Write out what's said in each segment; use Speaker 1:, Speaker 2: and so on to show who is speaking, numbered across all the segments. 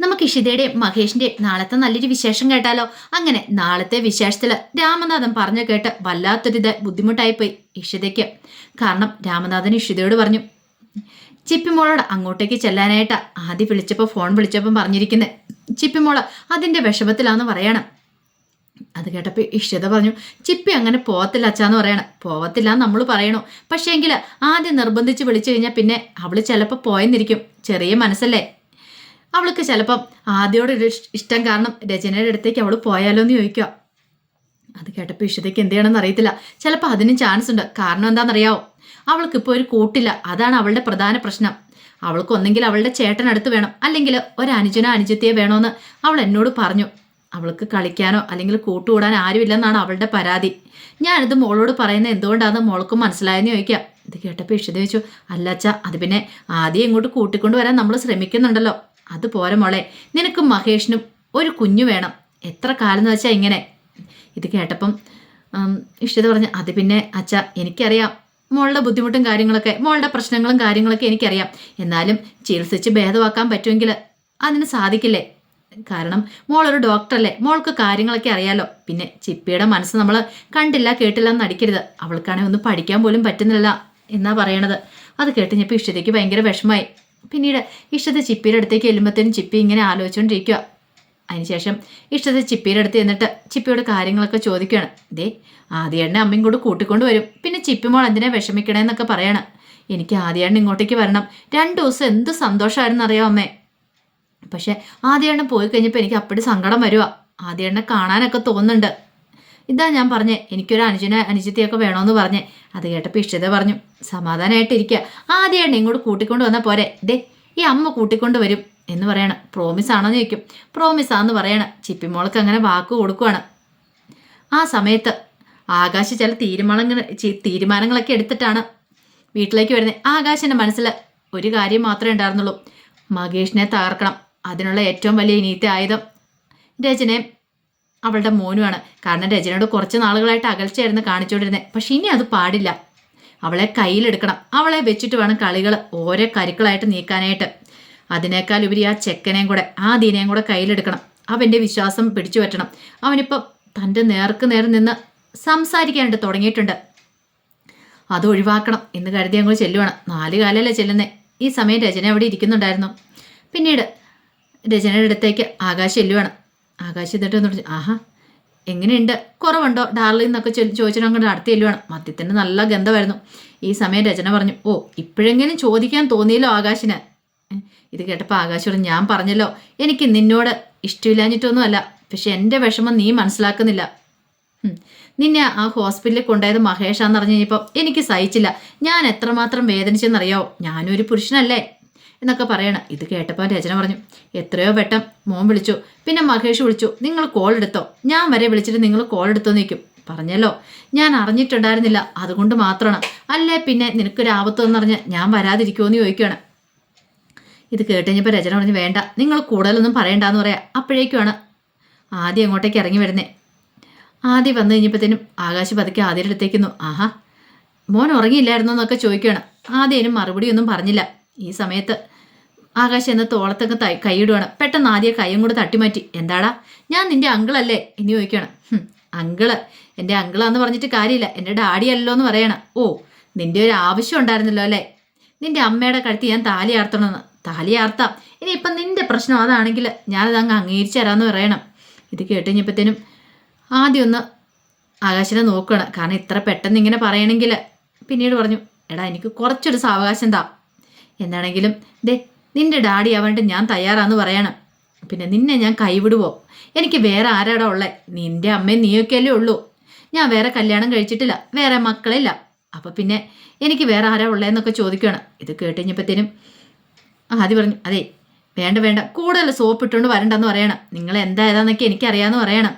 Speaker 1: നമുക്ക് ഇഷിതയുടെയും മഹേഷിന്റെയും നാളത്തെ നല്ലൊരു വിശേഷം കേട്ടാലോ? അങ്ങനെ നാളത്തെ വിശേഷത്തിൽ രാമനാഥൻ പറഞ്ഞു കേട്ട് വല്ലാത്തൊരിത് ബുദ്ധിമുട്ടായിപ്പോയി ഇഷിതയ്ക്ക്. കാരണം രാമനാഥൻ ഇഷിതയോട് പറഞ്ഞു ചിപ്പിമോളോട് അങ്ങോട്ടേക്ക് ചെല്ലാനായിട്ട് ആദ്യം വിളിച്ചപ്പോൾ ഫോൺ വിളിച്ചപ്പം പറഞ്ഞിരിക്കുന്നത് ചിപ്പിമോൾ അതിന്റെ വിഷമത്തിലാന്ന് പറയണം. അത് കേട്ടപ്പോൾ ഇഷിത പറഞ്ഞു ചിപ്പി അങ്ങനെ പോവത്തില്ല അച്ഛാന്ന് പറയണം. പോവത്തില്ല നമ്മൾ പറയണു. പക്ഷേങ്കിൽ ആദ്യം നിർബന്ധിച്ച് വിളിച്ചു കഴിഞ്ഞാൽ പിന്നെ അവൾ ചിലപ്പോൾ പോയെന്നിരിക്കും. ചെറിയ മനസ്സല്ലേ? അവൾക്ക് ചിലപ്പം ആദ്യയോട് ഇഷ്ടം കാരണം രചനയുടെ അടുത്തേക്ക് അവൾ പോയാലോ എന്ന് ചോദിക്കുക. അത് കേട്ടപ്പോൾ ഇഷ്ടത്തേക്ക് എന്ത് ചെയ്യണമെന്ന് അറിയത്തില്ല. ചിലപ്പോൾ അതിനും ചാൻസ് ഉണ്ട്. കാരണം എന്താണെന്നറിയാവോ? അവൾക്കിപ്പോൾ ഒരു കൂട്ടില്ല. അതാണ് അവളുടെ പ്രധാന പ്രശ്നം. അവൾക്ക് ഒന്നെങ്കിൽ അവളുടെ ചേട്ടനടുത്ത് വേണം. അല്ലെങ്കിൽ ഒരു അനുജനോ അനുജത്തിയെ വേണമെന്ന് അവൾ എന്നോട് പറഞ്ഞു. അവൾക്ക് കളിക്കാനോ അല്ലെങ്കിൽ കൂട്ടുകൂടാൻ ആരുമില്ലെന്നാണ് അവളുടെ പരാതി. ഞാനിത് മോളോട് പറയുന്നത് എന്തുകൊണ്ടാണെന്ന് മോൾക്കും മനസ്സിലായെന്ന് ചോദിക്കാം ഇത് കേട്ടപ്പോൾ ഇഷിത ചോദിച്ചു അല്ല അച്ഛാ അത് പിന്നെ ആദ്യം ഇങ്ങോട്ട് കൂട്ടിക്കൊണ്ടുവരാൻ നമ്മൾ ശ്രമിക്കുന്നുണ്ടല്ലോ. അത് പോരെ മോളെ. നിനക്കും മഹേഷിനും ഒരു കുഞ്ഞു വേണം. എത്ര കാലം എന്ന് വെച്ചാൽ ഇങ്ങനെ? ഇത് കേട്ടപ്പം ഇഷ്ടത പറഞ്ഞ് അത് പിന്നെ അച്ഛ എനിക്കറിയാം. മോളുടെ ബുദ്ധിമുട്ടും കാര്യങ്ങളൊക്കെ മോളുടെ പ്രശ്നങ്ങളും കാര്യങ്ങളൊക്കെ എനിക്കറിയാം. എന്നാലും ചികിത്സിച്ച് ഭേദമാക്കാൻ പറ്റുമെങ്കിൽ അതിന് സാധിക്കില്ലേ? കാരണം മോളൊരു ഡോക്ടറല്ലേ. മോൾക്ക് കാര്യങ്ങളൊക്കെ അറിയാലോ. പിന്നെ ചിപ്പിയുടെ മനസ്സ് നമ്മൾ കണ്ടില്ല കേട്ടില്ല എന്ന് നടിക്കരുത്. അവൾക്കാണെങ്കിൽ ഒന്നും പഠിക്കാൻ പോലും പറ്റുന്നില്ല എന്നാ പറയണത്. അത് കേട്ട് ഞാൻ ഇഷ്ടതയ്ക്ക് ഭയങ്കര വിഷമമായി. പിന്നീട് ഇഷ്ടത ചിപ്പിയുടെ അടുത്തേക്ക് ചെല്ലുമ്പോഴത്തേനും ചിപ്പി ഇങ്ങനെ ആലോചിച്ചുകൊണ്ടിരിക്കുക അതിനുശേഷം ഇഷ്ടത ചിപ്പിയുടെ അടുത്ത് ചെന്നിട്ട് ചിപ്പിയോട് കാര്യങ്ങളൊക്കെ ചോദിക്കുകയാണ് ദേ ആദ്യേണ്ണ അമ്മയും കൂടെ കൂട്ടിക്കൊണ്ട് വരും. പിന്നെ ചിപ്പിമോൾ എന്തിനാ വിഷമിക്കണേന്നൊക്കെ പറയണം. എനിക്ക് ആദ്യേണ്ണ ഇങ്ങോട്ടേക്ക് വരണം. രണ്ട് ദിവസം എന്ത് സന്തോഷമായിരുന്നു അറിയാം അമ്മേ? പക്ഷെ ആദ്യേണ്ണ പോയി കഴിഞ്ഞപ്പോൾ എനിക്ക് അപ്പടി സങ്കടം വരുക ആദ്യേണ്ണ കാണാനൊക്കെ തോന്നുന്നുണ്ട്. ഇതാ ഞാൻ പറഞ്ഞേ എനിക്കൊരു അനുജന അനുജത്തിയൊക്കെ വേണമെന്ന് പറഞ്ഞേ. അത് കേട്ടപ്പോൾ ഇഷ്ടത പറഞ്ഞു. സമാധാനമായിട്ടിരിക്കുക ആദ്യമായിട്ട് ഇങ്ങോട്ട് കൂട്ടിക്കൊണ്ട് വന്നാൽ പോരെ. ദേ ഈ അമ്മ കൂട്ടിക്കൊണ്ട് വരും എന്ന് പറയണം. പ്രോമിസ് ആണോന്ന് ചോദിക്കും. പ്രോമിസ് ആന്ന് പറയണം. ചിപ്പിമോൾക്ക് അങ്ങനെ വാക്ക് കൊടുക്കുവാണ്. ആ സമയത്ത് ആകാശ് ചില തീരുമാനങ്ങൾ തീരുമാനങ്ങളൊക്കെ എടുത്തിട്ടാണ് വീട്ടിലേക്ക് വരുന്നത് ആകാശിന്റെ മനസ്സിൽ ഒരു കാര്യം മാത്രമേ ഉണ്ടായിരുന്നുള്ളൂ. മകേഷിനെ തകർക്കണം. അതിനുള്ള ഏറ്റവും വലിയ ഇനീത്തെ ആയുധം രചനയും അവളുടെ മോനുമാണ് കാരണം രചനയോട് കുറച്ച് നാളുകളായിട്ട് അകൽച്ചയായിരുന്നു കാണിച്ചുകൊണ്ടിരുന്നത് പക്ഷെ ഇനി അത് പാടില്ല. അവളെ കയ്യിലെടുക്കണം. അവളെ വെച്ചിട്ട് വേണം കളികൾ ഓരോ കരുക്കളായിട്ട് നീക്കാനായിട്ട്. അതിനേക്കാൾ ഉപരി ആ ചെക്കനെയും കൂടെ ആ ദീനയും കൂടെ കയ്യിലെടുക്കണം. അവന്റെ വിശ്വാസം പിടിച്ചു പറ്റണം. അവനിപ്പം തന്റെ നേർക്ക് നേർ നിന്ന് സംസാരിക്കാനായിട്ട് തുടങ്ങിയിട്ടുണ്ട്. അത് ഒഴിവാക്കണം എന്ന് കരുതി അങ്ങ് ചെല്ലുവാണ്. നാല് കാലല്ലേ ചെല്ലുന്നേ. ഈ സമയം രചന അവിടെ ഇരിക്കുന്നുണ്ടായിരുന്നു. പിന്നീട് രചനയുടെ അടുത്തേക്ക് ആകാശം ചെല്ലുവാണ്. ആകാശ് എന്നിട്ട് ആഹാ എങ്ങനെയുണ്ട്? കുറവുണ്ടോ? ഡാർലി എന്നൊക്കെ ചോദിച്ചിട്ട് അങ്ങോട്ട് അടുത്ത് ചെല്ലുവാണ് മദ്യത്തിന്റെ നല്ല ഗന്ധമായിരുന്നു. ഈ സമയം രചന പറഞ്ഞു ഓ ഇപ്പോഴെങ്കിലും ചോദിക്കാൻ തോന്നിയല്ലോ ആകാശിന്. ഇത് കേട്ടപ്പോൾ ആകാശ് പറഞ്ഞു ഞാൻ പറഞ്ഞല്ലോ എനിക്ക് നിന്നോട് ഇഷ്ടമില്ലാഞ്ഞിട്ടൊന്നുമല്ല പക്ഷെ എന്റെ വിഷമം നീ മനസ്സിലാക്കുന്നില്ല. നിന്നെ ആ ഹോസ്പിറ്റലിൽ കൊണ്ടുപോയത് മഹേഷാന്ന് പറഞ്ഞു കഴിഞ്ഞപ്പോൾ എനിക്ക് സഹിച്ചില്ല. ഞാൻ എത്രമാത്രം വേദനിച്ചെന്നറിയാവോ? ഞാനൊരു പുരുഷനല്ലേ. എന്നൊക്കെ പറയണം. ഇത് കേട്ടപ്പോൾ രചന പറഞ്ഞു എത്രയോ വട്ടം മോൻ വിളിച്ചു. പിന്നെ മഹേഷ് വിളിച്ചു നിങ്ങൾ കോൾ എടുത്തോ? ഞാൻ വരെ വിളിച്ചിട്ട് നിങ്ങൾ കോൾ എടുത്തോ? നിൽക്കും പറഞ്ഞല്ലോ. ഞാൻ അറിഞ്ഞിട്ടുണ്ടായിരുന്നില്ല. അതുകൊണ്ട് മാത്രമാണ്. അല്ലേ പിന്നെ നിനക്കൊരു ആപത്തെന്ന് പറഞ്ഞ് ഞാൻ വരാതിരിക്കുമോ എന്ന് ചോദിക്കുകയാണ്. ഇത് കേട്ട് കഴിഞ്ഞപ്പോൾ രചന പറഞ്ഞു വേണ്ട. നിങ്ങൾ കൂടുതലൊന്നും പറയണ്ടെന്ന് പറയാം. അപ്പോഴേക്കുമാണ് ആദ്യം അങ്ങോട്ടേക്ക് ഇറങ്ങി വരുന്നത് ആദ്യം വന്നു കഴിഞ്ഞപ്പോഴത്തേനും ആകാശ് പതുക്കെ ആദ്യയുടെ അടുത്തേക്കുന്നു ആഹാ മോൻ ഉറങ്ങിയില്ലായിരുന്നോ? എന്നൊക്കെ ചോദിക്കുകയാണ്. ആദ്യം മറുപടിയൊന്നും പറഞ്ഞില്ല. ഈ സമയത്ത് ആകാശ് എന്ന തോളത്തൊക്കെ തൈ കൈയിടുവാണ്. പെട്ടെന്ന് ആദ്യം കൈയും കൂടെ തട്ടിമാറ്റി. എന്താടാ? ഞാൻ നിന്റെ അങ്കിളല്ലേ? എന്ന് ചോദിക്കണം അങ്കിൾ. എന്റെ അങ്കിളാന്ന് പറഞ്ഞിട്ട് കാര്യമില്ല. എന്റെ ഡാഡിയല്ലോ എന്ന് പറയണം. ഓ നിന്റെ ഒരു ആവശ്യം ഉണ്ടായിരുന്നല്ലോ അല്ലേ? നിന്റെ അമ്മയുടെ കഴുത്തി ഞാൻ താലി ആർത്തണമെന്ന്. താലി ആർത്താം. ഇനി ഇപ്പം നിന്റെ പ്രശ്നം അതാണെങ്കിൽ ഞാനത് അങ്ങ് അംഗീകരിച്ചു തരാമെന്ന് പറയണം. ഇത് കേട്ട് കഴിഞ്ഞപ്പോഴത്തേനും ആദ്യം ഒന്ന് ആകാശിനെ നോക്കണം കാരണം ഇത്ര പെട്ടെന്ന് ഇങ്ങനെ പറയണമെങ്കിൽ പിന്നീട് പറഞ്ഞു എടാ എനിക്ക് കുറച്ചൊരു സാവകാശം താ. എന്താണെങ്കിലും ദേ നിന്റെ ഡാഡി ആവാണ്ട് ഞാൻ തയ്യാറാന്ന് പറയണം. പിന്നെ നിന്നെ ഞാൻ കൈവിടുവോ? എനിക്ക് വേറെ ആരാടാ ഉള്ളേ? നിന്റെ അമ്മയും നീയൊക്കെയല്ലേ ഉള്ളൂ. ഞാൻ വേറെ കല്യാണം കഴിച്ചിട്ടില്ല വേറെ മക്കളില്ല. അപ്പം പിന്നെ എനിക്ക് വേറെ ആരാ ഉള്ളതെന്നൊക്കെ ചോദിക്കുകയാണ് ഇത് കേട്ടുകഴിഞ്ഞപ്പത്തേനും ആദ്യം പറഞ്ഞു അതെ വേണ്ട വേണ്ട. കൂടുതൽ സോപ്പ് ഇട്ടുകൊണ്ട് വരണ്ടെന്ന് പറയണം. നിങ്ങൾ എന്താ ഏതാന്നൊക്കെ എനിക്കറിയാമെന്ന് പറയണം.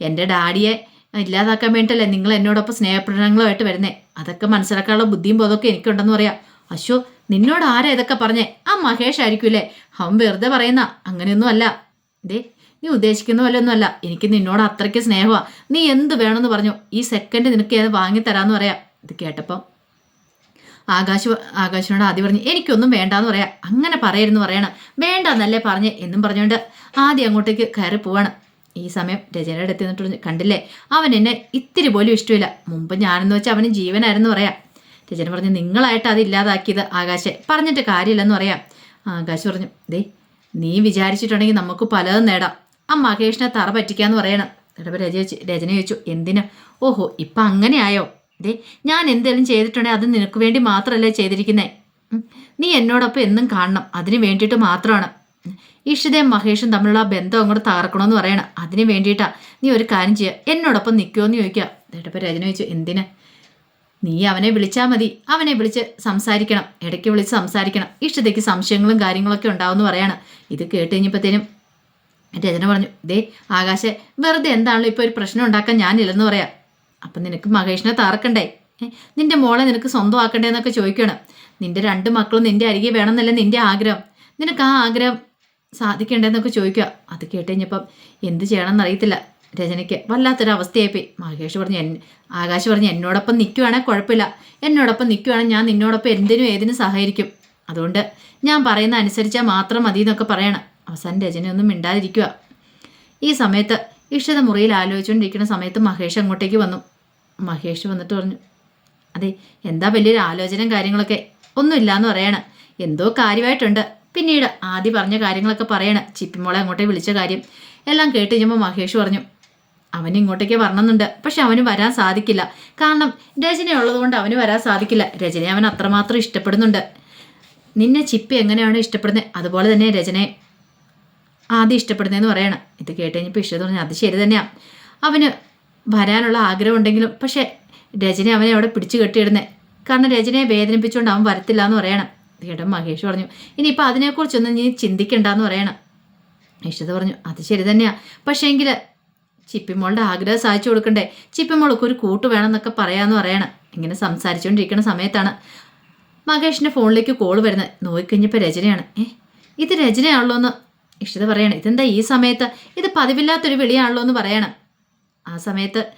Speaker 1: എന്റെ ഡാഡിയെ ഇല്ലാതാക്കാൻ വേണ്ടിയിട്ടല്ലേ നിങ്ങൾ എന്നോടൊപ്പം സ്നേഹപ്രകടനങ്ങളുമായിട്ട് വരുന്നേ? അതൊക്കെ മനസ്സിലാക്കാനുള്ള ബുദ്ധിയും ബോധമൊക്കെ എനിക്കുണ്ടെന്ന് പറയാം. അശോ നിന്നോട് ആരാ ഇതൊക്കെ പറഞ്ഞേ? ആ മഹേഷ് ആയിരിക്കൂലേ? അവൻ വെറുതെ പറയുന്ന അങ്ങനെയൊന്നും അല്ല ദേ നീ ഉദ്ദേശിക്കുന്ന പോലെ ഒന്നുമല്ല എനിക്ക് നിന്നോട് അത്രയ്ക്ക് സ്നേഹമാണ് നീ എന്ത് വേണമെന്ന് പറഞ്ഞു. ഈ സെക്കൻഡ് നിനക്ക് ഏത് വാങ്ങിത്തരാന്ന് പറയാം. ഇത് കേട്ടപ്പം ആകാശ് ആകാശിനോട് ആദ്യം പറഞ്ഞു എനിക്കൊന്നും വേണ്ടാന്ന് പറയാം. അങ്ങനെ പറയരുന്ന് പറയണം. വേണ്ടെന്നല്ലേ പറഞ്ഞ് എന്നും പറഞ്ഞുകൊണ്ട് ആദ്യം അങ്ങോട്ടേക്ക് കയറി പോവാണ്. ഈ സമയം രചനയുടെ അടുത്ത് നിന്നിട്ട് കണ്ടില്ലേ? അവൻ എന്നെ ഇത്തിരി പോലും ഇഷ്ടമില്ല. മുമ്പ് ഞാനെന്ന് വെച്ചാൽ അവന് ജീവനായിരുന്നു പറയാം. രചന പറഞ്ഞു നിങ്ങളായിട്ട് അത് ഇല്ലാതാക്കിയത് ആകാശെ. പറഞ്ഞിട്ട് കാര്യമില്ലെന്ന് പറയാം. ആകാശ് പറഞ്ഞു ദേ നീ വിചാരിച്ചിട്ടുണ്ടെങ്കിൽ നമുക്ക് പലതും നേടാം. ആ മഹേഷിനെ തറ പറ്റിക്കാന്ന് പറയണം. രജ ചോദിച്ചു രചന ചോദിച്ചു എന്തിനാ? ഓഹോ ഇപ്പം അങ്ങനെയായോ? ദേ ഞാൻ എന്തെങ്കിലും ചെയ്തിട്ടുണ്ടെങ്കിൽ അത് നിനക്ക് വേണ്ടി മാത്രമല്ലേ ചെയ്തിരിക്കുന്നേ. നീ എന്നോടൊപ്പം എന്നും കാണണം. അതിന് വേണ്ടിയിട്ട് മാത്രമാണ്. ഇഷിതയും മഹേഷും തമ്മിലുള്ള ആ ബന്ധം അങ്ങോട്ട് തകർക്കണമെന്ന് പറയണം. അതിന് വേണ്ടിയിട്ടാ നീ ഒരു കാര്യം ചെയ്യുക. എന്നോടൊപ്പം നിൽക്കുമോ എന്ന് ചോദിക്കുക എന്നിട്ടിപ്പോൾ രചന ചോദിച്ചു എന്തിനാ? നീ അവനെ വിളിച്ചാൽ മതി. അവനെ വിളിച്ച് സംസാരിക്കണം. ഇടയ്ക്ക് വിളിച്ച് സംസാരിക്കണം. ഇഷ്ടതയ്ക്ക് സംശയങ്ങളും കാര്യങ്ങളൊക്കെ ഉണ്ടാവുമെന്ന് പറയാണ്. ഇത് കേട്ട് കഴിഞ്ഞപ്പോഴത്തേനും രചന പറഞ്ഞു ദേ ആകാശെ വെറുതെ എന്താണല്ലോ ഇപ്പോൾ ഒരു പ്രശ്നം ഉണ്ടാക്കാൻ ഞാനില്ലെന്ന് പറയാം. അപ്പം നിനക്ക് മഹേഷിനെ താറക്കണ്ടേ നിന്റെ മോളെ നിനക്ക് സ്വന്തമാക്കണ്ടേ എന്നൊക്കെ ചോദിക്കണം. നിന്റെ രണ്ട് മക്കളും നിന്റെ അരികെ വേണമെന്നല്ല നിന്റെ ആഗ്രഹം. നിനക്ക് ആ ആഗ്രഹം സാധിക്കണ്ടേന്നൊക്കെ ചോദിക്കുക അത് കേട്ട് കഴിഞ്ഞപ്പം എന്ത് ചെയ്യണം അറിയത്തില്ല രചനയ്ക്ക് വല്ലാത്തൊരു അവസ്ഥയായിപ്പോയി മഹേഷ് പറഞ്ഞു എൻ ആകാശ് പറഞ്ഞു എന്നോടൊപ്പം നിൽക്കുവാണെങ്കിൽ കുഴപ്പമില്ല. എന്നോടൊപ്പം നിൽക്കുവാണെങ്കിൽ ഞാൻ നിന്നോടൊപ്പം എന്തിനും ഏതിനും സഹകരിക്കും അതുകൊണ്ട് ഞാൻ പറയുന്ന അനുസരിച്ചാൽ മാത്രം മതി എന്നൊക്കെ പറയണം. അവസാനം രചനയൊന്നും മിണ്ടാതിരിക്കുക. ഈ സമയത്ത് ഇഷ്ടത മുറിയിൽ ആലോചിച്ചുകൊണ്ടിരിക്കുന്ന സമയത്ത് മഹേഷ് അങ്ങോട്ടേക്ക് വന്നു. മഹേഷ് വന്നിട്ട് പറഞ്ഞു അതെ എന്താ വലിയൊരു ആലോചനയും കാര്യങ്ങളൊക്കെ? ഒന്നുമില്ല എന്ന് പറയണം. എന്തോ കാര്യമായിട്ടുണ്ട്. പിന്നീട് ആദ്യം പറഞ്ഞ കാര്യങ്ങളൊക്കെ പറയണം. ചിപ്പിമോളെ അങ്ങോട്ടേ വിളിച്ച കാര്യം. എല്ലാം കേട്ട് കഴിഞ്ഞപ്പോൾ മഹേഷ് പറഞ്ഞു അവന് ഇങ്ങോട്ടേക്ക് വരണമെന്നുണ്ട്. പക്ഷെ അവന് വരാൻ സാധിക്കില്ല. കാരണം രചന ഉള്ളതുകൊണ്ട് അവന് വരാൻ സാധിക്കില്ല. രചനയെ അവൻ അത്രമാത്രം ഇഷ്ടപ്പെടുന്നുണ്ട്. നിന്നെ ചിപ്പി എങ്ങനെയാണ് ഇഷ്ടപ്പെടുന്നത് അതുപോലെ തന്നെ രചനയെ ആദ്യം ഇഷ്ടപ്പെടുന്നതെന്ന് പറയണം. ഇത് കേട്ട് കഴിഞ്ഞപ്പോൾ ഇഷ്ടം പറഞ്ഞു അത് ശരി തന്നെയാണ് അവന് വരാനുള്ള ആഗ്രഹം ഉണ്ടെങ്കിലും പക്ഷേ രചന അവനെ അവിടെ പിടിച്ചു കെട്ടിയിടുന്നത് കാരണം രചനയെ വേദനിപ്പിച്ചുകൊണ്ട് അവൻ വരത്തില്ല എന്ന് പറയണം കേട്ടൻ മഹേഷ് പറഞ്ഞു ഇനിയിപ്പോൾ അതിനെക്കുറിച്ചൊന്നും നീ ചിന്തിക്കണ്ടെന്ന് പറയണം. ഇഷ്ടത പറഞ്ഞു അത് ശരി തന്നെയാണ് പക്ഷേങ്കിൽ ചിപ്പിമോളുടെ ആഗ്രഹം സാധിച്ചു കൊടുക്കണ്ടേ? ചിപ്പിമോൾക്ക് ഒരു കൂട്ട് വേണമെന്നൊക്കെ പറയാന്ന് പറയണം. ഇങ്ങനെ സംസാരിച്ചുകൊണ്ടിരിക്കുന്ന സമയത്താണ് മഹേഷിന്റെ ഫോണിലേക്ക് കോൾ വരുന്നത്. നോക്കിക്കഴിഞ്ഞപ്പോൾ രചനയാണ്. ഏ ഇത് രചനയാണല്ലോ എന്ന് ഇഷ്ടത പറയണം. ഇതെന്താ ഈ സമയത്ത്? ഇത് പതിവില്ലാത്തൊരു വിളിയാണല്ലോ എന്ന് പറയണം. ആ സമയത്ത്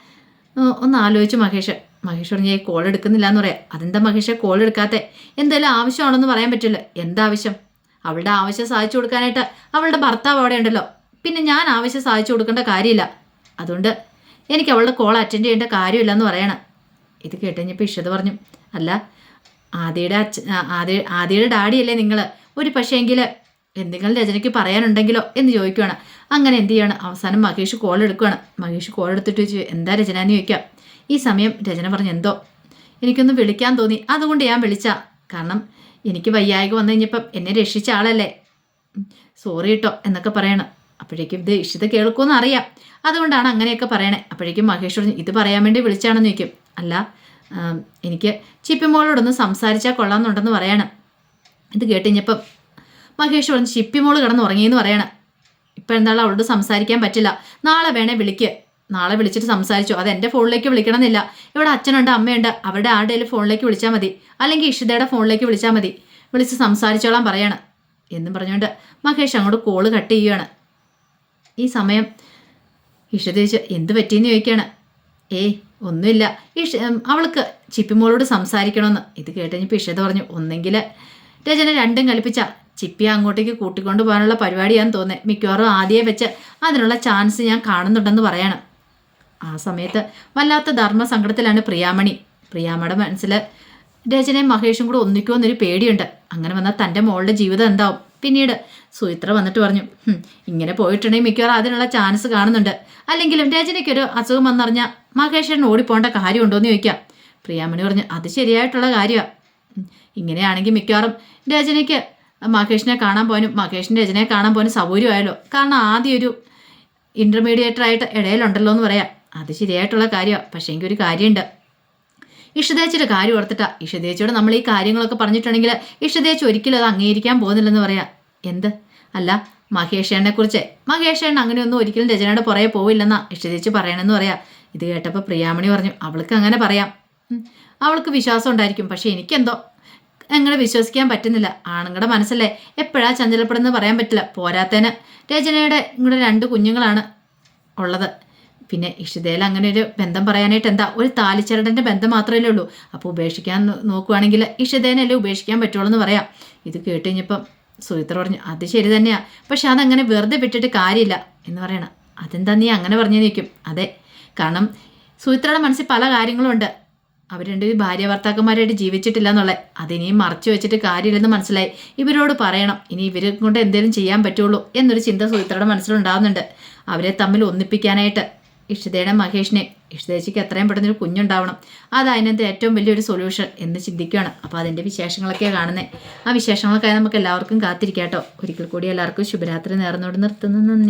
Speaker 1: ഒന്ന് ആലോചിച്ചു മഹേഷ്. മഹേഷ് പറഞ്ഞ കോൾ എടുക്കുന്നില്ല എന്ന് പറയാം. അതെന്താ മഹേഷെ കോൾ എടുക്കാത്തെ? എന്തെങ്കിലും ആവശ്യമാണെന്ന് പറയാൻ പറ്റില്ല. എന്താ ആവശ്യം അവളുടെ ആവശ്യം സാധിച്ചു കൊടുക്കാനായിട്ട് അവളുടെ ഭർത്താവ് അവിടെ ഉണ്ടല്ലോ പിന്നെ ഞാൻ ആവശ്യം സാധിച്ചു കൊടുക്കേണ്ട കാര്യമില്ല. അതുകൊണ്ട് എനിക്ക് അവളുടെ കോൾ അറ്റൻഡ് ചെയ്യേണ്ട കാര്യമില്ല എന്ന് പറയണം. ഇത് കേട്ടുകഴിഞ്ഞപ്പോൾ ഇഷത് പറഞ്ഞു അല്ല ആദിയുടെ അച്ഛൻ ആദി ആദിയുടെ ഡാഡിയല്ലേ നിങ്ങൾ ഒരു പക്ഷേങ്കിൽ എന്തെങ്കിലും രചനയ്ക്ക് പറയാനുണ്ടെങ്കിലോ? എന്ന് ചോദിക്കുവാണ്. അങ്ങനെ എന്ത് ചെയ്യണം? അവസാനം മഹേഷ് കോൾ എടുക്കുകയാണ് മഹേഷ് കോൾ എടുത്തിട്ട് ചോദിച്ചു എന്താ രചന എന്ന് ചോദിക്കാം? ഈ സമയം രചന പറഞ്ഞു എന്തോ? എനിക്കൊന്ന് വിളിക്കാൻ തോന്നി. അതുകൊണ്ട് ഞാൻ വിളിച്ച. കാരണം എനിക്ക് വയ്യായ്ക വന്നു കഴിഞ്ഞപ്പം എന്നെ രക്ഷിച്ച ആളല്ലേ? സോറി കേട്ടോ എന്നൊക്കെ പറയണം. അപ്പോഴേക്കും ഇത് ഇഷിത കേൾക്കുമെന്ന് അറിയാം. അതുകൊണ്ടാണ് അങ്ങനെയൊക്കെ പറയണേ. അപ്പോഴേക്കും മഹേഷ് പറഞ്ഞു ഇത് പറയാൻ വേണ്ടി വിളിച്ചാണെന്ന് ചോദിക്കും. അല്ല എനിക്ക് ചിപ്പിമോളോടൊന്ന് സംസാരിച്ചാൽ കൊള്ളാമെന്നുണ്ടെന്ന് പറയാണ്. ഇത് കേട്ടുകഴിഞ്ഞപ്പം മഹേഷ് പറഞ്ഞു ചിപ്പിമോൾ കിടന്ന് ഉറങ്ങിയെന്ന് പറയണം. ഇപ്പം എന്താണ് അവളോട് സംസാരിക്കാൻ പറ്റില്ല. നാളെ വേണേ വിളിക്ക്. നാളെ വിളിച്ചിട്ട് സംസാരിച്ചു. അത് എന്റെ ഫോണിലേക്ക് വിളിക്കണമെന്നില്ല. ഇവിടെ അച്ഛനുണ്ട് അമ്മയുണ്ട്. അവരുടെ ആരുടെയും ഫോണിലേക്ക് വിളിച്ചാൽ മതി. അല്ലെങ്കിൽ ഇഷിതയുടെ ഫോണിലേക്ക് വിളിച്ചാൽ മതി. വിളിച്ച് സംസാരിച്ചോളാൻ പറയണം. എന്നും പറഞ്ഞുകൊണ്ട് മഹേഷ് അങ്ങോട്ട് കോൾ കട്ട് ചെയ്യുകയാണ് ഈ സമയം. ചോദിച്ചു എന്ത് പറ്റിയെന്ന് ചോദിക്കുകയാണ് ഏയ് ഒന്നുമില്ല. ഇഷ അവൾക്ക് ചിപ്പിമോളോട് സംസാരിക്കണമെന്ന്. ഇത് കേട്ടുകഴിഞ്ഞപ്പോൾ ഇഷത പറഞ്ഞു ഒന്നെങ്കിൽ രചന രണ്ടും കൽപ്പിച്ച. ചിപ്പിയെ അങ്ങോട്ടേക്ക് കൂട്ടിക്കൊണ്ട് പോകാനുള്ള പരിപാടിയാന്ന് തോന്നുന്നത് മിക്കവാറും ആദ്യമേ വെച്ച് അതിനുള്ള ചാൻസ് ഞാൻ കാണുന്നുണ്ടെന്ന് പറയണം. ആ സമയത്ത് വല്ലാത്ത ധർമ്മ സങ്കടത്തിലാണ് പ്രിയാമണി. പ്രിയാമ്മയുടെ മനസ്സിൽ രചനയും മഹേഷും കൂടെ ഒന്നിക്കുമെന്നൊരു പേടിയുണ്ട്. അങ്ങനെ വന്നാൽ തന്റെ മോളുടെ ജീവിതം എന്താവും? പിന്നീട് സുമിത്ര വന്നിട്ട് പറഞ്ഞു ഇങ്ങനെ പോയിട്ടുണ്ടെങ്കിൽ മിക്കവാറും അതിനുള്ള ചാൻസ് കാണുന്നുണ്ട്. അല്ലെങ്കിലും രജനിക്കൊരു അസുഖം വന്നറിഞ്ഞാൽ മഹേഷൻ ഓടിപ്പോണ്ട കാര്യമുണ്ടോ എന്ന് ചോദിക്കാം. പ്രിയാമണി പറഞ്ഞു അത് ശരിയായിട്ടുള്ള കാര്യമാണ് ഇങ്ങനെയാണെങ്കിൽ മിക്കവാറും രജനിക്ക് മഹേഷിനെ കാണാൻ പോകാനും മഹേഷിന്റെ രചനയെ കാണാൻ പോകാനും സൗകര്യമായല്ലോ. കാരണം ആദ്യം ഒരു ഇന്റർമീഡിയേറ്റർ ആയിട്ട് ഇടയിലുണ്ടല്ലോ എന്ന് പറയാം. അത് ശരിയായിട്ടുള്ള കാര്യമാണ് പക്ഷേ എനിക്കൊരു കാര്യമുണ്ട്. ഇഷതേച്ചിയുടെ കാര്യം ഓർത്തിട്ടാ. ഇഷ്ടദേച്ചിയോട് നമ്മൾ ഈ കാര്യങ്ങളൊക്കെ പറഞ്ഞിട്ടുണ്ടെങ്കിൽ ഇഷ്ടദേച്ചി ഒരിക്കലും അത് അംഗീകരിക്കാൻ പോകുന്നില്ലെന്ന് പറയാം. എന്ത്? അല്ല മഹേഷേനെ കുറിച്ച്. മഹേഷേൺ അങ്ങനെയൊന്നും ഒരിക്കലും രചനയുടെ പുറകെ പോവില്ലെന്നാ ഇഷ്ടദേച്ചി പറയണമെന്ന് പറയാം. ഇത് കേട്ടപ്പോൾ പ്രിയാമണി പറഞ്ഞു അവൾക്ക് അങ്ങനെ പറയാം. അവൾക്ക് വിശ്വാസം ഉണ്ടായിരിക്കും പക്ഷേ എനിക്കെന്തോ? അങ്ങനെ വിശ്വസിക്കാൻ പറ്റുന്നില്ല. ആണുങ്ങളുടെ മനസ്സല്ലേ? എപ്പോഴാ ചഞ്ചലപ്പെടുന്നത് പറയാൻ പറ്റില്ല. പോരാത്തേന് രചനയുടെ ഇങ്ങടെ രണ്ട് കുഞ്ഞുങ്ങളാണ് ഉള്ളത്. പിന്നെ ഇഷ്ടതയിൽ അങ്ങനെ ഒരു ബന്ധം പറയാനായിട്ട് എന്താ ഒരു താലിച്ചരടന്റെ ബന്ധം മാത്രമല്ലേ ഉള്ളൂ. അപ്പോൾ ഉപേക്ഷിക്കാൻ നോക്കുവാണെങ്കിൽ ഇഷ്ടതേനല്ലേ ഉപേക്ഷിക്കാൻ പറ്റുള്ളൂ എന്ന് പറയാം. ഇത് കേട്ട് കഴിഞ്ഞപ്പം സുഹിത്ര പറഞ്ഞു അത് ശരി തന്നെയാണ് പക്ഷെ അതങ്ങനെ വെറുതെ വിട്ടിട്ട് കാര്യമില്ല എന്ന് പറയണം. അതെന്താ നീ അങ്ങനെ പറഞ്ഞു നിൽക്കും അതെ. കാരണം സുഹിത്രയുടെ മനസ്സിൽ പല കാര്യങ്ങളുണ്ട് അവർ രണ്ടുപേരും ഭാര്യ ഭർത്താക്കന്മാരായിട്ട് ജീവിച്ചിട്ടില്ല എന്നുള്ളത്. അതിനിയും മറച്ചു വെച്ചിട്ട് കാര്യമില്ലെന്ന് മനസ്സിലായി. ഇവരോട് പറയണം. ഇനി ഇവരെ കൊണ്ട് എന്തെങ്കിലും ചെയ്യാൻ പറ്റുള്ളൂ എന്നൊരു ചിന്ത സുഹിത്രയുടെ മനസ്സിലുണ്ടാകുന്നുണ്ട് അവരെ തമ്മിൽ ഒന്നിപ്പിക്കാനായിട്ട്. ഇഷിതയുടെ മഹേഷിനെ. ഇഷിതേച്ചിക്ക് എത്രയും പെട്ടെന്ന് ഒരു കുഞ്ഞുണ്ടാവണം. അത് അതിനകത്ത് ഏറ്റവും വലിയൊരു സൊല്യൂഷൻ എന്ന് ചിന്തിക്കുകയാണ്. അപ്പോൾ അതിന്റെ വിശേഷങ്ങളൊക്കെയാണ് കാണുന്നത് ആ വിശേഷങ്ങളൊക്കെ നമുക്ക് എല്ലാവർക്കും കാത്തിരിക്കാം കേട്ടോ ഒരിക്കൽ കൂടി എല്ലാവർക്കും ശുഭരാത്രി നേർന്നോട് നിർത്തുന്നു. നന്ദി.